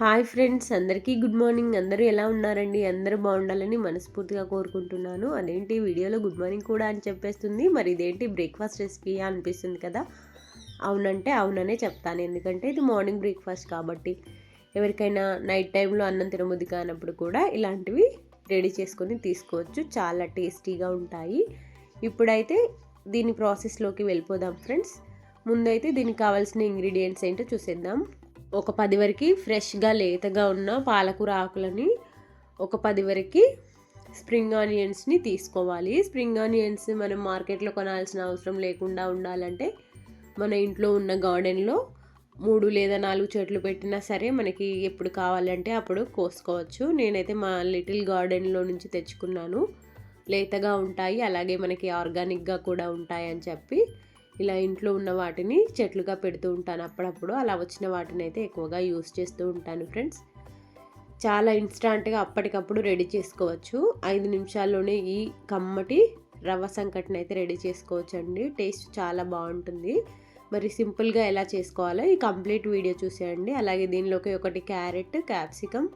Hi friends అందరికీ good morning. అందరూ ఎలా ఉన్నారండి? అందరూ బాగుండాలని మనస్ఫూర్తిగా కోరుకుంటున్నాను. అదేంటి వీడియోలో గుడ్ మార్నింగ్ కూడా అని చెప్పేస్తుంది. మరి ఇదేంటి బ్రేక్ఫాస్ట్ రెసిపీ అనిపిస్తుంది కదా? అవునంటే అవుననే చెప్తాను. ఎందుకంటే ఇది మార్నింగ్ బ్రేక్ఫాస్ట్ కాబట్టి ఎవరికైనా నైట్ టైంలో అన్నం తినబుద్ధి కానప్పుడు కూడా ఇలాంటివి రెడీ చేసుకొని తీసుకోవచ్చు. చాలా టేస్టీగా ఉంటాయి. ఇప్పుడైతే దీని ప్రాసెస్లోకి వెళ్ళిపోదాం ఫ్రెండ్స్. ముందైతే దీనికి కావాల్సిన ఇంగ్రీడియంట్స్ ఏంటో చూసేద్దాం. ఒక పది వరకు ఫ్రెష్గా లేతగా ఉన్న పాలకూర ఆకులని ఒక పది వరకు స్ప్రింగ్ ఆనియన్స్ని తీసుకోవాలి. స్ప్రింగ్ ఆనియన్స్ మనం మార్కెట్లో కొనాల్సిన అవసరం లేకుండా ఉండాలంటే మన ఇంట్లో ఉన్న గార్డెన్లో మూడు లేదా నాలుగు చెట్లు పెట్టినా సరే మనకి ఎప్పుడు కావాలంటే అప్పుడు కోసుకోవచ్చు. నేనైతే మా లిటిల్ గార్డెన్లో నుంచి తెచ్చుకున్నాను. లేతగా ఉంటాయి అలాగే మనకి ఆర్గానిక్గా కూడా ఉంటాయి అని చెప్పి. ఇలా ఇంట్లో ఉన్న వాటిని చెట్లుగా పెడుతూ ఉంటాను. అప్పుడప్పుడు అలా వచ్చిన వాటిని అయితే ఎక్కువగా యూస్ చేస్తూ ఉంటాను ఫ్రెండ్స్. చాలా ఇన్స్టాంట్గా అప్పటికప్పుడు రెడీ చేసుకోవచ్చు. ఐదు నిమిషాల్లోనే ఈ కమ్మటి రవ్వ సంకటిని అయితే రెడీ చేసుకోవచ్చు అండి టేస్ట్ చాలా బాగుంటుంది. మరి సింపుల్గా ఎలా చేసుకోవాలో ఈ కంప్లీట్ వీడియో చూసేయండి. అలాగే దీనిలోకి ఒకటి క్యారెట్ క్యాప్సికమ్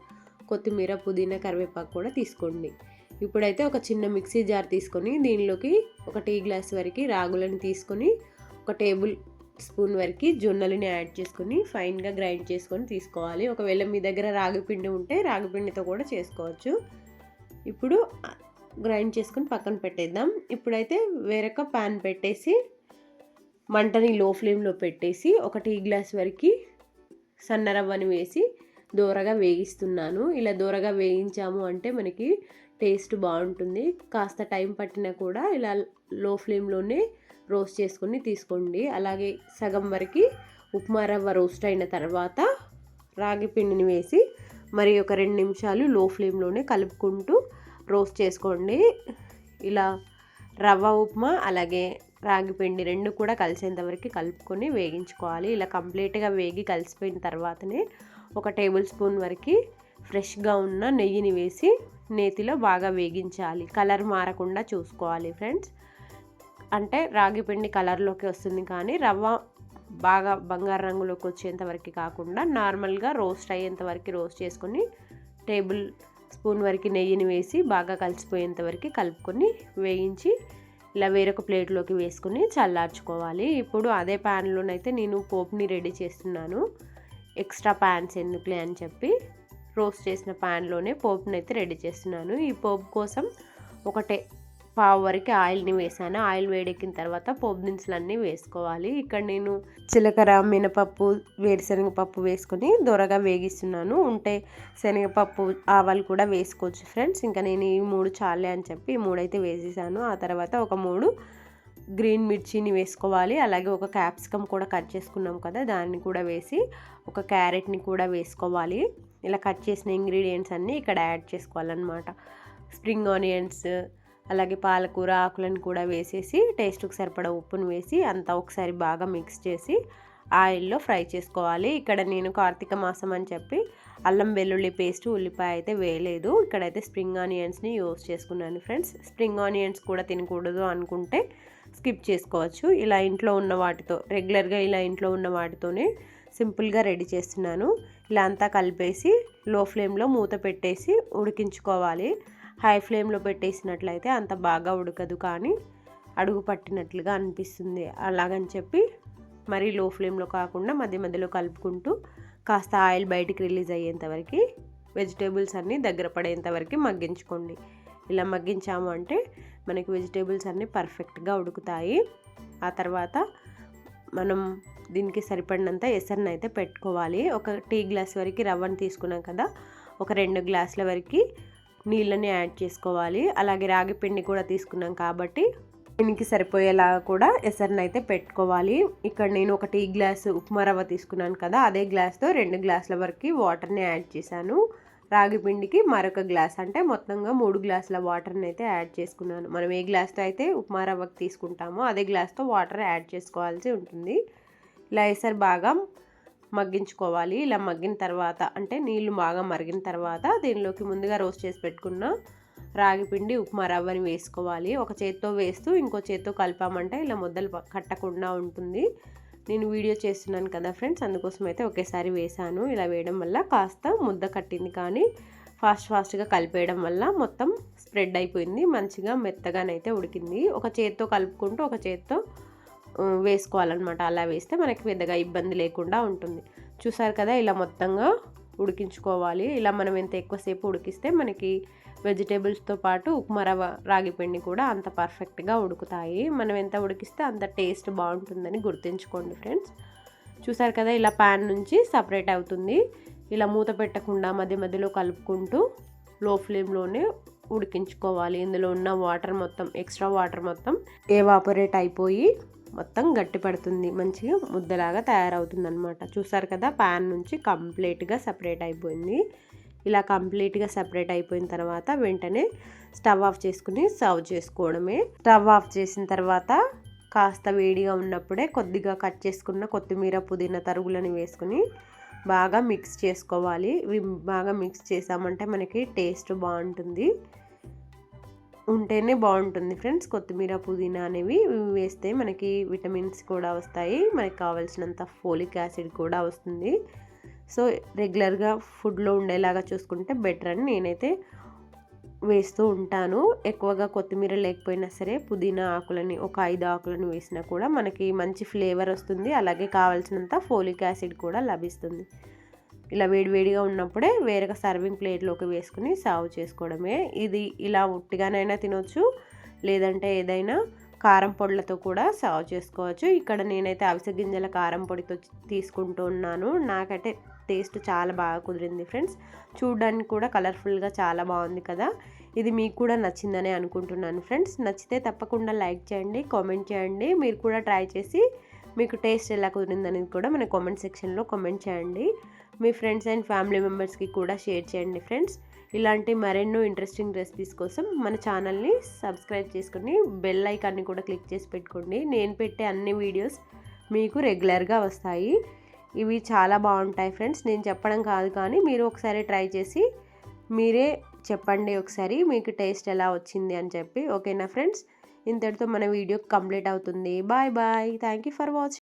కొత్తిమీర పుదీనా కరివేపాకు కూడా తీసుకోండి. ఇప్పుడైతే ఒక చిన్న మిక్సీ జార్ తీసుకొని దీనిలోకి ఒక టీ గ్లాస్ వరకు రాగులను తీసుకొని ఒక టేబుల్ స్పూన్ వరకు జొన్నలని యాడ్ చేసుకొని ఫైన్గా గ్రైండ్ చేసుకొని తీసుకోవాలి. ఒకవేళ మీ దగ్గర రాగిపిండి ఉంటే రాగిపిండితో కూడా చేసుకోవచ్చు. ఇప్పుడు గ్రైండ్ చేసుకొని పక్కన పెట్టేద్దాం. ఇప్పుడైతే వేరొక ప్యాన్ పెట్టేసి మంటని లో ఫ్లేమ్లో పెట్టేసి ఒక టీ గ్లాస్ వరకు సన్న రవ్వని వేసి దూరగా వేగిస్తున్నాను. ఇలా దూరగా వేయించాము అంటే మనకి టేస్ట్ బాగుంటుంది. కాస్త టైం పట్టినా కూడా ఇలా లో ఫ్లేమ్లోనే రోస్ట్ చేసుకొని తీసుకోండి. అలాగే సగం వరకు ఉప్మా రవ్వ రోస్ట్ అయిన తర్వాత రాగి పిండిని వేసి మరి ఒక రెండు నిమిషాలు లో ఫ్లేమ్లోనే కలుపుకుంటూ రోస్ట్ చేసుకోండి. ఇలా రవ్వ ఉప్మా అలాగే రాగి పిండి రెండు కూడా కలిసేంత వరకు కలుపుకొని వేగించుకోవాలి. ఇలా కంప్లీట్గా వేగి కలిసిపోయిన తర్వాతనే ఒక టేబుల్ స్పూన్ వరకు ఫ్రెష్గా ఉన్న నెయ్యిని వేసి నేతిలో బాగా వేగించాలి. కలర్ మారకుండా చూసుకోవాలి ఫ్రెండ్స్. అంటే రాగి పిండి కలర్లోకి వస్తుంది కానీ రవ్వ బాగా బంగారు రంగులోకి వచ్చేంత వరకు కాకుండా నార్మల్గా రోస్ట్ అయ్యేంత వరకు రోస్ట్ చేసుకొని టేబుల్ స్పూన్ వరకు నెయ్యిని వేసి బాగా కలిసిపోయేంత వరకు కలుపుకొని వేయించి ఇలా వేరొక ప్లేట్లోకి వేసుకుని చల్లార్చుకోవాలి. ఇప్పుడు అదే ప్యాన్లోనైతే నేను పోప్ని రెడీ చేస్తున్నాను. ఎక్స్ట్రా ప్యాన్స్ ఎందుకులే అని చెప్పి రోస్ట్ చేసిన ప్యాన్లోనే పోపుని అయితే రెడీ చేస్తున్నాను. ఈ పోపు కోసం ఒకటే పావు వరకు ఆయిల్ని వేసాను. ఆయిల్ వేడెక్కిన తర్వాత పోపు దినుసులన్నీ వేసుకోవాలి. ఇక్కడ నేను చిలకర మినపప్పు వేరుశనగపప్పు వేసుకొని దొరగా వేగిస్తున్నాను. ఉంటే శనగపప్పు ఆవాలు కూడా వేసుకోవచ్చు ఫ్రెండ్స్. ఇంకా నేను ఈ మూడు చాలే అని చెప్పి ఈ మూడైతే వేసేసాను. ఆ తర్వాత ఒక మూడు గ్రీన్ మిర్చిని వేసుకోవాలి. అలాగే ఒక క్యాప్సికమ్ కూడా కట్ చేసుకున్నాం కదా దాన్ని కూడా వేసి ఒక క్యారెట్ని కూడా వేసుకోవాలి. ఇలా కట్ చేసిన ఇంగ్రీడియంట్స్ అన్నీ ఇక్కడ యాడ్ చేసుకోవాలన్నమాట. స్ప్రింగ్ ఆనియన్స్ అలాగే పాలకూర ఆకులను కూడా వేసేసి టేస్ట్కి సరిపడా ఉప్పును వేసి అంతా ఒకసారి బాగా మిక్స్ చేసి ఆయిల్లో ఫ్రై చేసుకోవాలి. ఇక్కడ నేను కార్తీక మాసం అని చెప్పి అల్లం వెల్లుల్లి పేస్ట్ ఉల్లిపాయ అయితే వేయలేదు. ఇక్కడైతే స్ప్రింగ్ ఆనియన్స్ని యూస్ చేసుకున్నాను ఫ్రెండ్స్. స్ప్రింగ్ ఆనియన్స్ కూడా తినకూడదు అనుకుంటే స్కిప్ చేసుకోవచ్చు. ఇలా ఇంట్లో ఉన్న వాటితో రెగ్యులర్గా ఇలా ఇంట్లో ఉన్న వాటితోనే సింపుల్గా రెడీ చేస్తున్నాను. ఇలా అంతా కలిపేసి లో ఫ్లేమ్లో మూత పెట్టేసి ఉడికించుకోవాలి. హై ఫ్లేమ్లో పెట్టేసినట్లయితే అంత బాగా ఉడకదు కానీ అడుగు పట్టినట్లుగా అనిపిస్తుంది. అలాగని చెప్పి మరీ లో ఫ్లేమ్లో కాకుండా మధ్య మధ్యలో కలుపుకుంటూ కాస్త ఆయిల్ బయటికి రిలీజ్ అయ్యేంతవరకు వెజిటేబుల్స్ అన్నీ దగ్గర పడేంత వరకు మగ్గించుకోండి. ఇలా మగ్గించాము అంటే మనకి వెజిటేబుల్స్ అన్నీ పర్ఫెక్ట్గా ఉడుకుతాయి. ఆ తర్వాత మనం దీనికి సరిపడినంత ఎసరిని అయితే పెట్టుకోవాలి. ఒక టీ గ్లాస్ వరకు రవ్వను తీసుకున్నాం కదా ఒక రెండు గ్లాసుల వరకు నీళ్ళని యాడ్ చేసుకోవాలి. అలాగే రాగి పిండి కూడా తీసుకున్నాం కాబట్టి దీనికి సరిపోయేలాగా కూడా ఎసరిని అయితే పెట్టుకోవాలి. ఇక్కడ నేను ఒక టీ గ్లాస్ ఉప్మా రవ్వ తీసుకున్నాను కదా అదే గ్లాస్తో రెండు గ్లాసుల వరకు వాటర్ని యాడ్ చేశాను. రాగి పిండికి మరొక గ్లాస్ అంటే మొత్తంగా మూడు గ్లాసుల వాటర్ని అయితే యాడ్ చేసుకున్నాను. మనం ఏ గ్లాస్తో అయితే ఉప్మా రవ్వకి తీసుకుంటామో అదే గ్లాస్తో వాటర్ యాడ్ చేసుకోవాల్సి ఉంటుంది. ఇలా ఎసరు బాగా మగ్గించుకోవాలి. ఇలా మగ్గిన తర్వాత అంటే నీళ్ళు బాగా మరిగిన తర్వాత దీనిలోకి ముందుగా రోస్ట్ చేసి పెట్టుకున్న రాగిపిండి ఉప్మా రవ్వని వేసుకోవాలి. ఒక చేత్తో వేస్తూ ఇంకో చేత్తో కలిపామంటే ఇలా ముద్దలు కట్టకుండా ఉంటుంది. నేను వీడియో చేస్తున్నాను కదా ఫ్రెండ్స్ అందుకోసం అయితే ఒకేసారి వేసాను ఇలా వేయడం వల్ల కాస్త ముద్ద కట్టింది కానీ ఫాస్ట్ ఫాస్ట్గా కలిపేయడం వల్ల మొత్తం స్ప్రెడ్ అయిపోయింది. మంచిగా మెత్తగానైతే ఉడికింది. ఒక చేత్తో కలుపుకుంటూ ఒక చేత్తో వేసుకోవాలన్నమాట. అలా వేస్తే మనకి పెద్దగా ఇబ్బంది లేకుండా ఉంటుంది. చూసారు కదా ఇలా మొత్తంగా ఉడికించుకోవాలి. ఇలా మనం ఎంత ఎక్కువసేపు ఉడికిస్తే మనకి వెజిటేబుల్స్తో పాటు ఉప్మా రవ రాగి పిండి కూడా అంత పర్ఫెక్ట్గా ఉడుకుతాయి. మనం ఎంత ఉడికిస్తే అంత టేస్ట్ బాగుంటుందని గుర్తుంచుకోండి ఫ్రెండ్స్. చూసారు కదా ఇలా ప్యాన్ నుంచి సపరేట్ అవుతుంది. ఇలా మూత పెట్టకుండా మధ్య మధ్యలో కలుపుకుంటూ లో ఫ్లేమ్లోనే ఉడికించుకోవాలి. ఇందులో ఉన్న వాటర్ మొత్తం ఎక్స్ట్రా వాటర్ మొత్తం ఏవాపరేట్ అయిపోయి మొత్తం గట్టి పడుతుంది. మంచిగా ముద్దలాగా తయారవుతుంది అనమాట చూసారు కదా ప్యాన్ నుంచి కంప్లీట్గా సపరేట్ అయిపోయింది. ఇలా కంప్లీట్గా సపరేట్ అయిపోయిన తర్వాత వెంటనే స్టవ్ ఆఫ్ చేసుకుని సర్వ్ చేసుకోవడమే. స్టవ్ ఆఫ్ చేసిన తర్వాత కాస్త వేడిగా ఉన్నప్పుడే కొద్దిగా కట్ చేసుకున్న కొత్తిమీర పుదీనా తరుగులని వేసుకుని బాగా మిక్స్ చేసుకోవాలి. ఇవి బాగా మిక్స్ చేసామంటే మనకి టేస్ట్ బాగుంటుంది. ఉంటేనే బాగుంటుంది ఫ్రెండ్స్. కొత్తిమీర పుదీనా అనేవి వేస్తే మనకి విటమిన్స్ కూడా వస్తాయి. మనకి కావాల్సినంత ఫోలిక్ యాసిడ్ కూడా వస్తుంది. సో రెగ్యులర్గా ఫుడ్లో ఉండేలాగా చూసుకుంటే బెటర్ అని నేనైతే వేస్తూ ఉంటాను. ఎక్కువగా కొత్తిమీర లేకపోయినా సరే పుదీనా ఆకులని ఒక ఐదు ఆకులను వేసినా కూడా మనకి మంచి ఫ్లేవర్ వస్తుంది. అలాగే కావాల్సినంత ఫోలిక్ యాసిడ్ కూడా లభిస్తుంది. ఇలా వేడివేడిగా ఉన్నప్పుడే వేరొక సర్వింగ్ ప్లేట్లోకి వేసుకుని సర్వ్ చేసుకోవడమే. ఇది ఇలా ఉట్టిగానైనా తినొచ్చు లేదంటే ఏదైనా కారం పొడులతో కూడా సర్వ్ చేసుకోవచ్చు. ఇక్కడ నేనైతే అవిసె గింజల కారం పొడితో తీసుకుంటూ ఉన్నాను. నాకైతే టేస్ట్ చాలా బాగా కుదిరింది ఫ్రెండ్స్ చూడడానికి కూడా కలర్ఫుల్గా చాలా బాగుంది కదా. ఇది మీకు కూడా నచ్చిందని అనుకుంటున్నాను ఫ్రెండ్స్ నచ్చితే తప్పకుండా లైక్ చేయండి కామెంట్ చేయండి. మీరు కూడా ట్రై చేసి మీకు టేస్ట్ ఎలా కుదిరిందనేది కూడా మన కామెంట్ సెక్షన్లో కామెంట్ చేయండి. మీ ఫ్రెండ్స్ అండ్ ఫ్యామిలీ మెంబర్స్కి కూడా షేర్ చేయండి ఫ్రెండ్స్. ఇలాంటి మరెన్నో ఇంట్రెస్టింగ్ రెసిపీస్ కోసం మన ఛానల్ని సబ్స్క్రైబ్ చేసుకుని బెల్ ఐకాన్ని కూడా క్లిక్ చేసి పెట్టుకోండి. నేను పెట్టే అన్ని వీడియోస్ మీకు రెగ్యులర్గా వస్తాయి. ఇవి చాలా బాగుంటాయి ఫ్రెండ్స్. నేను చెప్పడం కాదు కానీ మీరు ఒకసారి ట్రై చేసి మీరే చెప్పండి ఒకసారి మీకు టేస్ట్ ఎలా వచ్చింది అని చెప్పి. ఓకేనా ఫ్రెండ్స్? ఇంతటితో మన వీడియో కంప్లీట్ అవుతుంది. Bye bye. Thank you for watching